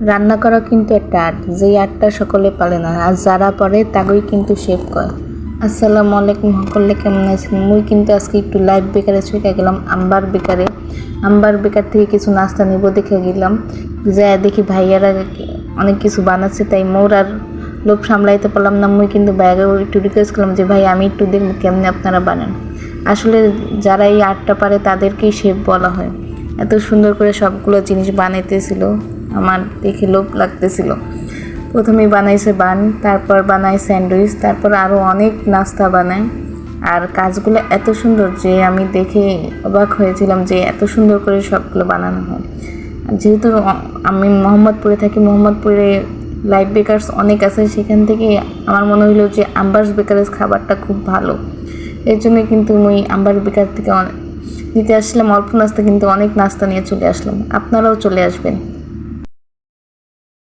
রান্না করা কিন্তু একটা আর্ট, যেই আর্টটা সকলে পারে না, আর যারা পারে তাগই কিন্তু শেফ করে। আসসালামু আলাইকুম, সকলে কেমন আছেন? মুই কিন্তু আজকে একটু লাইভ বেকারে ছুটে গেলাম, আম্বার বেকারে। আম্বার বেকার থেকে কিছু নাস্তা নিব দেখে গেলাম। যা দেখি ভাইয়ারা অনেক কিছু বানাচ্ছে, তাই মোর আর লোভ সামলাইতে পারলাম না। মুই কিন্তু ব্যাগে একটু রিকোয়েস্ট করলাম যে, ভাই, আমি একটু দেখব কেমনি আপনারা বানান। আসলে যারা এই আর্টটা পারে তাদেরকেই শেফ বলা হয়। এত সুন্দর করে সবগুলো জিনিস বানাইতেছিল। আমার দেখে লোভ লাগতেছিল। প্রথমে বানাইছে বান, তারপর বানায় স্যান্ডউইচ, তারপর আরও অনেক নাস্তা বানায়। আর কাজগুলো এত সুন্দর যে আমি দেখে অবাক হয়েছিলাম যে এত সুন্দর করে সবগুলো বানানো হয়। যেহেতু আমি মোহাম্মদপুরে থাকি, মোহাম্মদপুরে লাইফ বেকারস অনেক আছে, সেখান থেকে আমার মনে হলো যে আম্বাস বেকারের খাবারটা খুব ভালো। এর জন্য কিন্তু আমি আম্বার বেকার থেকে নিতে আসলাম অল্প নাস্তা, কিন্তু অনেক নাস্তা নিয়ে চলে আসলাম। আপনারাও চলে আসবেন।